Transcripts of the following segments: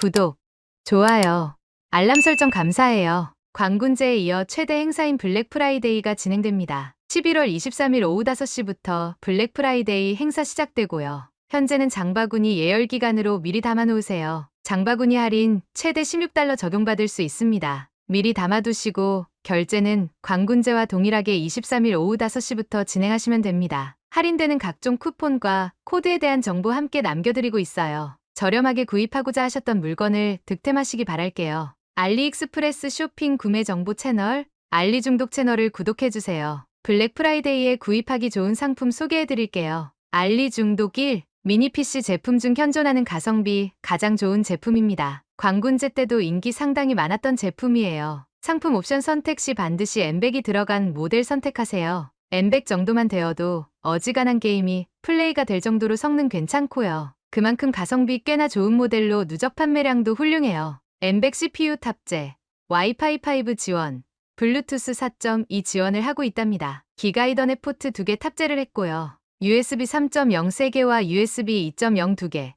구독, 좋아요, 알람 설정 감사해요. 광군제에 이어 최대 행사인 블랙 프라이데이가 진행됩니다. 11월 23일 오후 5시부터 블랙 프라이데이 행사 시작되고요. 현재는 장바구니 예열 기간으로 미리 담아놓으세요. 장바구니 할인 최대 16달러 적용받을 수 있습니다. 미리 담아두시고 결제는 광군제와 동일하게 23일 오후 5시부터 진행하시면 됩니다. 할인되는 각종 쿠폰과 코드에 대한 정보 함께 남겨드리고 있어요. 저렴하게 구입하고자 하셨던 물건을 득템하시기 바랄게요. 알리익스프레스 쇼핑 구매 정보 채널, 알리 중독 채널을 구독해주세요. 블랙 프라이데이에 구입하기 좋은 상품 소개해드릴게요. 알리 중독 1. 미니 PC 제품 중 현존하는 가성비 가장 좋은 제품입니다. 광군제 때도 인기 상당히 많았던 제품이에요. 상품 옵션 선택 시 반드시 엠백이 들어간 모델 선택하세요. 엠백 정도만 되어도 어지간한 게임이 플레이가 될 정도로 성능 괜찮고요. 그만큼 가성비 꽤나 좋은 모델로 누적 판매량도 훌륭해요. 엠백 CPU 탑재, 와이파이 5 지원, 블루투스 4.2 지원을 하고 있답니다. 기가이더넷 포트 2개 탑재를 했고요. USB 3.0 3개와 USB 2.0 2개,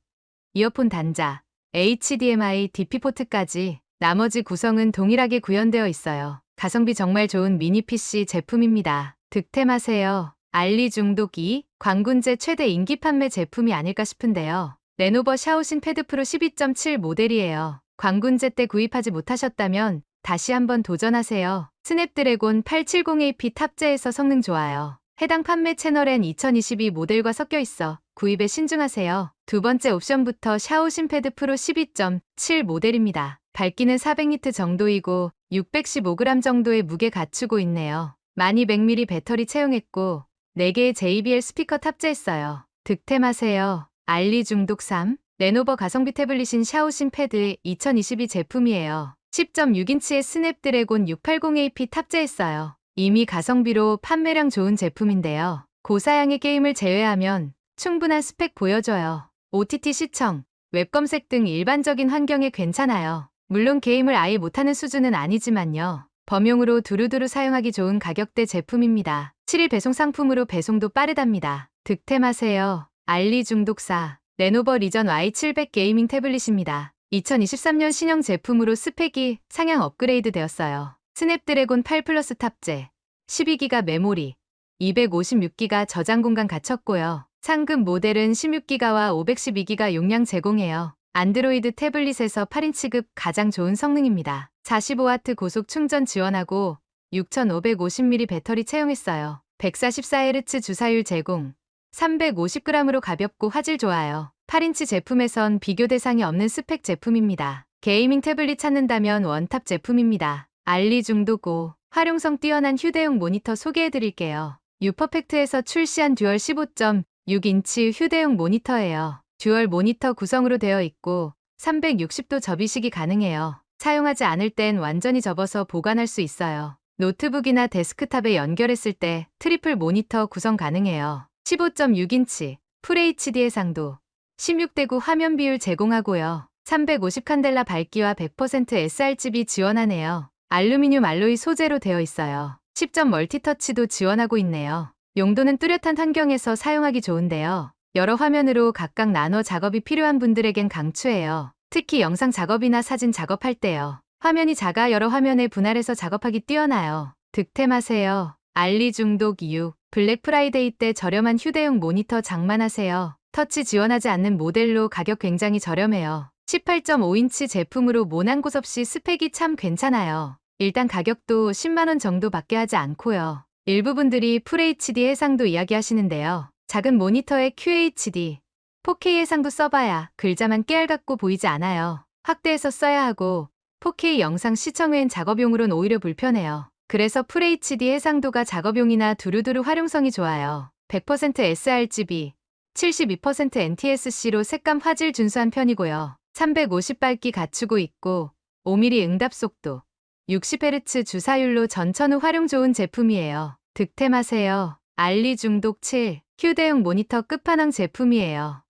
이어폰 단자, HDMI DP 포트까지 나머지 구성은 동일하게 구현되어 있어요. 가성비 정말 좋은 미니 PC 제품입니다. 득템하세요. 알리 중독 2, 광군제 최대 인기 판매 제품이 아닐까 싶은데요. 레노버 샤오신 패드 프로 12.7 모델이에요. 광군제 때 구입하지 못하셨다면 다시 한번 도전하세요. 스냅드래곤 870AP 탑재해서 성능 좋아요. 해당 판매 채널엔 2022 모델과 섞여 있어 구입에 신중하세요. 두 번째 옵션부터 샤오신 패드 프로 12.7 모델입니다. 밝기는 400니트 정도이고 615g 정도의 무게 갖추고 있네요. 1200mAh 배터리 채용했고 4개의 JBL 스피커 탑재했어요. 득템하세요. 알리 중독 3. 레노버 가성비 태블릿인 샤오신 패드 2022 제품이에요. 10.6인치의 스냅드래곤 680AP 탑재했어요. 이미 가성비로 판매량 좋은 제품인데요. 고사양의 게임을 제외하면 충분한 스펙 보여줘요. OTT 시청, 웹 검색 등 일반적인 환경에 괜찮아요. 물론 게임을 아예 못하는 수준은 아니지만요. 범용으로 두루두루 사용하기 좋은 가격대 제품입니다. 7일 배송 상품으로 배송도 빠르답니다. 득템하세요. 알리 중독사 레노버 리전 Y700 게이밍 태블릿입니다. 2023년 신형 제품으로 스펙이 상향 업그레이드 되었어요. 스냅드래곤 8 플러스 탑재, 12기가 메모리, 256기가 저장 공간 갖췄고요. 상급 모델은 16기가와 512기가 용량 제공해요. 안드로이드 태블릿에서 8인치급 가장 좋은 성능입니다. 45W 고속 충전 지원하고 6550mAh 배터리 채용했어요. 144Hz 주사율 제공, 350g으로 가볍고 화질 좋아요. 8인치 제품에선 비교 대상이 없는 스펙 제품입니다. 게이밍 태블릿 찾는다면 원탑 제품입니다. 알리 중독5 활용성 뛰어난 휴대용 모니터 소개해드릴게요. 유퍼펙트에서 출시한 듀얼 15.6인치 휴대용 모니터예요. 듀얼 모니터 구성으로 되어 있고 360도 접이식이 가능해요. 사용하지 않을 땐 완전히 접어서 보관할 수 있어요. 노트북이나 데스크탑에 연결했을 때 트리플 모니터 구성 가능해요. 15.6인치 FHD 해상도 16대9 화면 비율 제공하고요. 350 칸델라 밝기와 100% sRGB 지원하네요. 알루미늄 알로이 소재로 되어 있어요. 10점 멀티터치도 지원하고 있네요. 용도는 뚜렷한 환경에서 사용하기 좋은데요. 여러 화면으로 각각 나눠 작업이 필요한 분들에겐 강추해요. 특히 영상 작업이나 사진 작업할 때요. 화면이 작아 여러 화면에 분할해서 작업하기 뛰어나요. 득템하세요. 알리 중독 이유 블랙 프라이데이 때 저렴한 휴대용 모니터 장만하세요. 터치 지원하지 않는 모델로 가격 굉장히 저렴해요. 18.5인치 제품으로 모난 곳 없이 스펙이 참 괜찮아요. 일단 가격도 10만원 정도밖에 하지 않고요. 일부 분들이 FHD 해상도 이야기하시는데요. 작은 모니터에 QHD, 4K 해상도 써봐야 글자만 깨알 같고 보이지 않아요. 확대해서 써야 하고 4K 영상 시청 후엔 작업용으론 오히려 불편해요. 그래서 FHD 해상도가 작업용이나 두루두루 활용성이 좋아요. 100% sRGB, 72% NTSC로 색감 화질 준수한 편이고요. 350밝기 갖추고 있고 5mm 응답 속도, 60Hz 주사율로 전천후 활용 좋은 제품이에요. 득템하세요. 알리 중독 7 휴대용 모니터 끝판왕 제품이에요.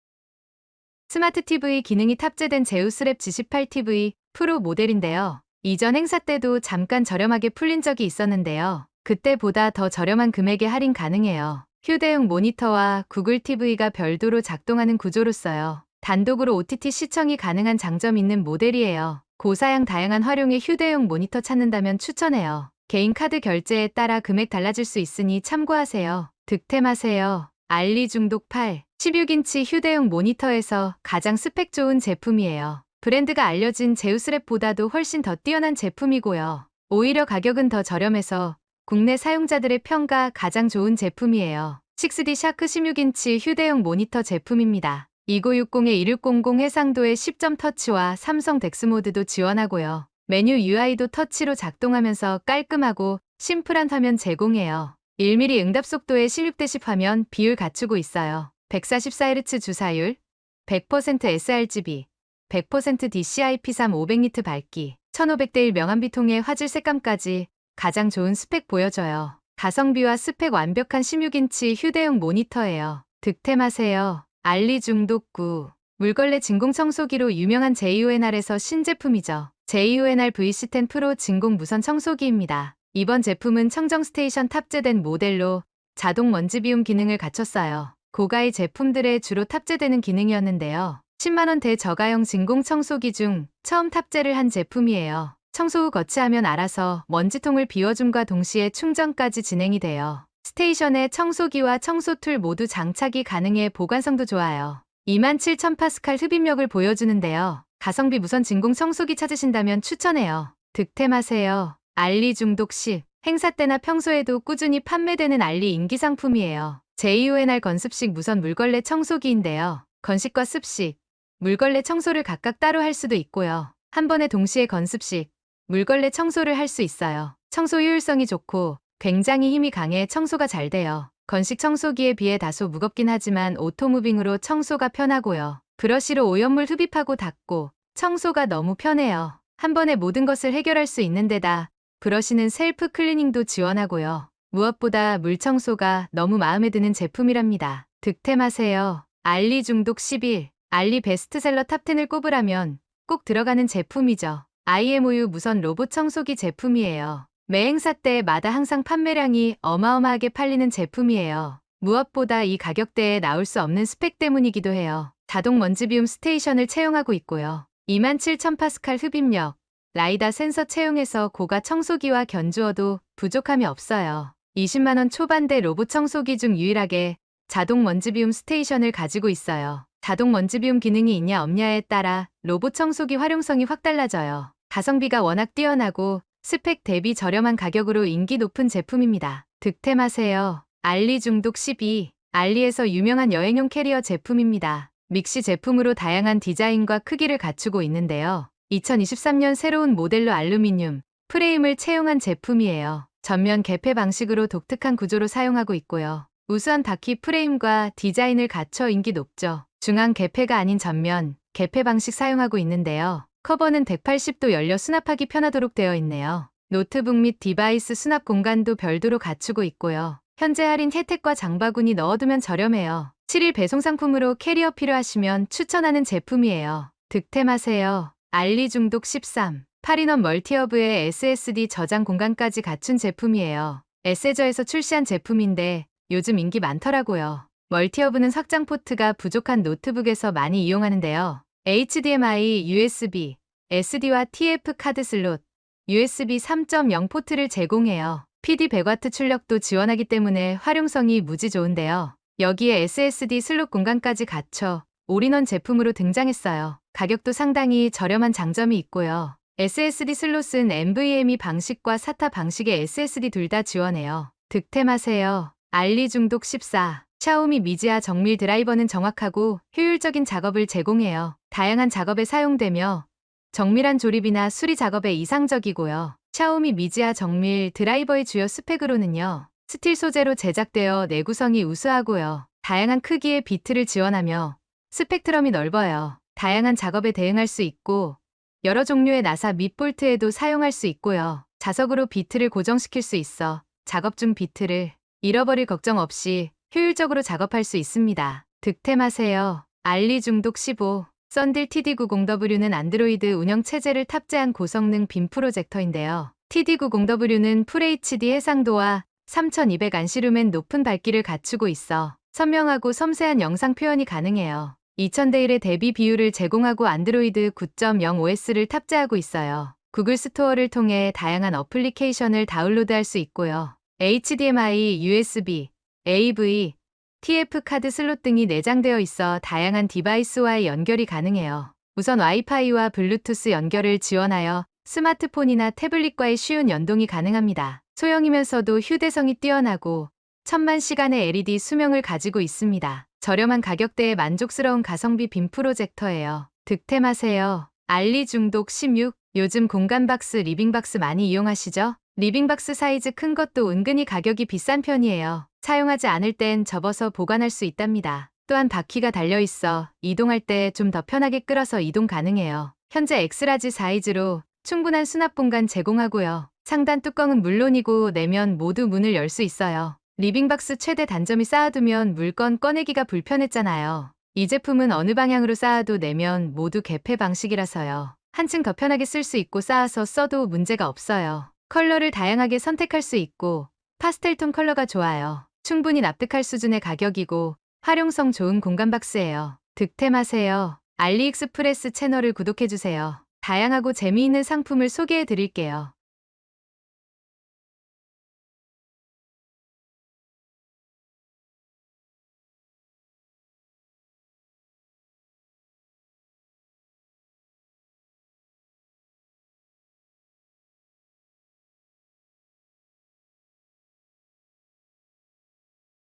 스마트 TV 기능이 탑재된 제우스랩 G18 TV 프로 모델인데요. 이전 행사 때도 잠깐 저렴하게 풀린 적이 있었는데요. 그때보다 더 저렴한 금액에 할인 가능해요. 휴대용 모니터와 구글 TV가 별도로 작동하는 구조로써요. 단독으로 OTT 시청이 가능한 장점 있는 모델이에요. 고사양 다양한 활용의 휴대용 모니터 찾는다면 추천해요. 개인 카드 결제에 따라 금액 달라질 수 있으니 참고하세요. 득템하세요. 알리 중독 8. 16인치 휴대용 모니터에서 가장 스펙 좋은 제품이에요. 브랜드가 알려진 제우스랩보다도 훨씬 더 뛰어난 제품이고요. 오히려 가격은 더 저렴해서 국내 사용자들의 평가 가장 좋은 제품이에요. 6D 샤크 16인치 휴대용 모니터 제품입니다. 2960-1600 해상도의 10점 터치와 삼성 덱스 모드도 지원하고요. 메뉴 UI도 터치로 작동하면서 깔끔하고 심플한 화면 제공해요. 1mm 응답 속도의 16대10 화면 비율 갖추고 있어요. 144Hz 주사율, 100% sRGB, 100% DCI-P3 500니트 밝기, 1500대 1 명암비통의 화질 색감까지 가장 좋은 스펙 보여줘요. 가성비와 스펙 완벽한 16인치 휴대용 모니터예요. 득템하세요. 알리 중독 9. 물걸레 진공청소기로 유명한 JUNR에서 신제품이죠. JUNR VC10 프로 진공 무선 청소기입니다. 이번 제품은 청정 스테이션 탑재된 모델로 자동 먼지 비움 기능을 갖췄어요. 고가의 제품들에 주로 탑재되는 기능이었는데요. 10만원대 저가형 진공 청소기 중 처음 탑재를 한 제품이에요. 청소 후 거치하면 알아서 먼지통을 비워줌과 동시에 충전까지 진행이 돼요. 스테이션에 청소기와 청소툴 모두 장착이 가능해 보관성도 좋아요. 27,000파스칼 흡입력을 보여주는데요. 가성비 무선 진공 청소기 찾으신다면 추천해요. 득템하세요. 알리 중독 10. 행사 때나 평소에도 꾸준히 판매되는 알리 인기 상품이에요. JUNR 건습식 무선 물걸레 청소기인데요. 건식과 습식, 물걸레 청소를 각각 따로 할 수도 있고요. 한 번에 동시에 건습식, 물걸레 청소를 할 수 있어요. 청소 효율성이 좋고 굉장히 힘이 강해 청소가 잘 돼요. 건식 청소기에 비해 다소 무겁긴 하지만 오토무빙으로 청소가 편하고요. 브러쉬로 오염물 흡입하고 닦고 청소가 너무 편해요. 한 번에 모든 것을 해결할 수 있는 데다 브러쉬는 셀프 클리닝도 지원하고요. 무엇보다 물 청소가 너무 마음에 드는 제품이랍니다. 득템하세요. 알리 중독 11. 알리 베스트셀러 탑10을 꼽으라면 꼭 들어가는 제품이죠. IMOU 무선 로봇 청소기 제품이에요. 매 행사 때마다 항상 판매량이 어마어마하게 팔리는 제품이에요. 무엇보다 이 가격대에 나올 수 없는 스펙 때문이기도 해요. 자동 먼지 비움 스테이션을 채용하고 있고요. 27,000 파스칼 흡입력, 라이다 센서 채용해서 고가 청소기와 견주어도 부족함이 없어요. 20만원 초반대 로봇 청소기 중 유일하게 자동 먼지 비움 스테이션을 가지고 있어요. 자동 먼지 비움 기능이 있냐 없냐에 따라 로봇 청소기 활용성이 확 달라져요. 가성비가 워낙 뛰어나고 스펙 대비 저렴한 가격으로 인기 높은 제품입니다. 득템하세요. 알리 중독 12. 알리에서 유명한 여행용 캐리어 제품입니다. 믹시 제품으로 다양한 디자인과 크기를 갖추고 있는데요. 2023년 새로운 모델로 알루미늄 프레임을 채용한 제품이에요. 전면 개폐 방식으로 독특한 구조로 사용하고 있고요. 우수한 바퀴 프레임과 디자인을 갖춰 인기 높죠. 중앙 개폐가 아닌 전면 개폐 방식 사용하고 있는데요. 커버는 180도 열려 수납하기 편하도록 되어 있네요. 노트북 및 디바이스 수납 공간도 별도로 갖추고 있고요. 현재 할인 혜택과 장바구니 넣어두면 저렴해요. 7일 배송 상품으로 캐리어 필요하시면 추천하는 제품이에요. 득템하세요. 알리 중독 13. 8인원 멀티허브에 SSD 저장 공간까지 갖춘 제품이에요. 에세저에서 출시한 제품인데 요즘 인기 많더라고요. 멀티허브는 확장 포트가 부족한 노트북에서 많이 이용하는데요. HDMI, USB, SD와 TF 카드 슬롯, USB 3.0 포트를 제공해요. PD 100W 출력도 지원하기 때문에 활용성이 무지 좋은데요. 여기에 SSD 슬롯 공간까지 갖춰 올인원 제품으로 등장했어요. 가격도 상당히 저렴한 장점이 있고요. SSD 슬롯은 NVMe 방식과 SATA 방식의 SSD 둘 다 지원해요. 득템하세요. 알리 중독 14. 샤오미 미지아 정밀 드라이버는 정확하고 효율적인 작업을 제공해요. 다양한 작업에 사용되며 정밀한 조립이나 수리 작업에 이상적이고요. 샤오미 미지아 정밀 드라이버의 주요 스펙으로는요. 스틸 소재로 제작되어 내구성이 우수하고요. 다양한 크기의 비트를 지원하며 스펙트럼이 넓어요. 다양한 작업에 대응할 수 있고 여러 종류의 나사 및 볼트에도 사용할 수 있고요. 자석으로 비트를 고정시킬 수 있어 작업 중 비트를 잃어버릴 걱정 없이 효율적으로 작업할 수 있습니다. 득템하세요. 알리 중독 15. 썬딜 TD90W는 안드로이드 운영 체제를 탑재한 고성능 빔 프로젝터인데요. TD90W는 FHD 해상도와 3200 안시루멘 높은 밝기를 갖추고 있어 선명하고 섬세한 영상 표현이 가능해요. 2000대 1의 대비 비율을 제공하고 안드로이드 9.0 OS를 탑재하고 있어요. 구글 스토어를 통해 다양한 어플리케이션을 다운로드할 수 있고요. HDMI, USB, AV, TF 카드 슬롯 등이 내장되어 있어 다양한 디바이스와의 연결이 가능해요. 우선 와이파이와 블루투스 연결을 지원하여 스마트폰이나 태블릿과의 쉬운 연동이 가능합니다. 소형이면서도 휴대성이 뛰어나고 천만 시간의 LED 수명을 가지고 있습니다. 저렴한 가격대에 만족스러운 가성비 빔 프로젝터예요. 득템하세요. 알리 중독 16. 요즘 공간박스, 리빙박스 많이 이용하시죠? 리빙박스 사이즈 큰 것도 은근히 가격이 비싼 편이에요. 사용하지 않을 땐 접어서 보관할 수 있답니다. 또한 바퀴가 달려 있어 이동할 때 좀 더 편하게 끌어서 이동 가능해요. 현재 엑스라지 사이즈로 충분한 수납 공간 제공하고요. 상단 뚜껑은 물론이고 내면 모두 문을 열 수 있어요. 리빙박스 최대 단점이 쌓아두면 물건 꺼내기가 불편했잖아요. 이 제품은 어느 방향으로 쌓아도 내면 모두 개폐 방식이라서요. 한층 더 편하게 쓸 수 있고 쌓아서 써도 문제가 없어요. 컬러를 다양하게 선택할 수 있고 파스텔톤 컬러가 좋아요. 충분히 납득할 수준의 가격이고 활용성 좋은 공간 박스예요. 득템하세요. 알리익스프레스 채널을 구독해주세요. 다양하고 재미있는 상품을 소개해 드릴게요.